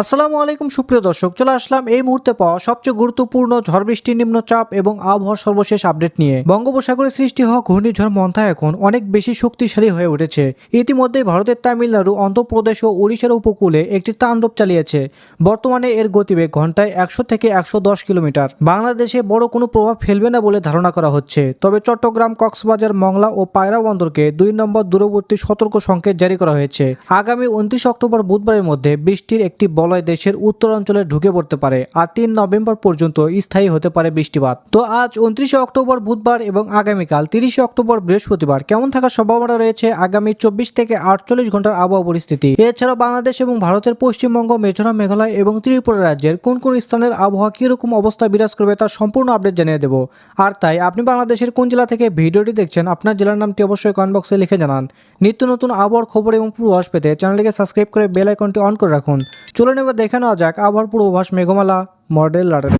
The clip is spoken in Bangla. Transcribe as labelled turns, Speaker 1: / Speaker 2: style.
Speaker 1: আসসালামু আলাইকুম, সুপ্রিয় দর্শক। চলে আসলাম এই মুহূর্তে পাওয়া সবচেয়ে গুরুত্বপূর্ণ ঝড় বৃষ্টি নিম্নচাপ এবং আবহাওয়ার সর্বশেষ আপডেট নিয়ে। বঙ্গোপসাগরে সৃষ্টি হওয়া ঘূর্ণিঝড় মন্থা এখন অনেক বেশি শক্তিশালী হয়ে উঠেছে। ইতিমধ্যে ভারতের তামিলনাড়ু, অন্ধ্রপ্রদেশ ও উড়িষ্যার উপকূলে একটি তাণ্ডব চালিয়েছে। বর্তমানে এর গতিবেগ ঘন্টায় একশো থেকে একশো দশ কিলোমিটার। বাংলাদেশে বড় কোনো প্রভাব ফেলবে না বলে ধারণা করা হচ্ছে। তবে চট্টগ্রাম, কক্সবাজার, মংলা ও পায়রা বন্দরকে দুই নম্বর দূরবর্তী সতর্ক সংকেত জারি করা হয়েছে। আগামী উনত্রিশ অক্টোবর বুধবারের মধ্যে বৃষ্টির একটি বলয় দেশের উত্তরাঞ্চলে ঢুকে পড়তে পারে আর তিন নভেম্বর পর্যন্ত স্থায়ী হতে পারে বৃষ্টিপাত। তো আজ উনত্রিশে অক্টোবর বুধবার এবং আগামীকাল তিরিশে অক্টোবর বৃহস্পতিবার কেমন থাকার সম্ভাবনা রয়েছে আগামী চব্বিশ থেকে আটচল্লিশ ঘণ্টার আবহাওয়া পরিস্থিতি? এছাড়া বাংলাদেশ এবং ভারতের পশ্চিমবঙ্গ মেঘালয় মেঘালয় এবং ত্রিপুরা রাজ্যের কোন কোন স্থানের আবহাওয়া কীরকম অবস্থা বিরাজ করবে তার সম্পূর্ণ আপডেট জানিয়ে দেবো। আর তাই আপনি বাংলাদেশের কোন জেলা থেকে ভিডিওটি দেখছেন আপনার জেলার নামটি অবশ্যই কমেন্ট বক্সে লিখে জানান। নিত্য নতুন আবহাওয়ার খবর এবং পূর্বাভাস পেতে চ্যানেলটিকে সাবস্ক্রাইব করে বেল আইকনটি অন করে রাখুন। চলুন এবার দেখে নেওয়া যাক আবহাওয়ার পূর্বাভাস মেঘমালা মডেল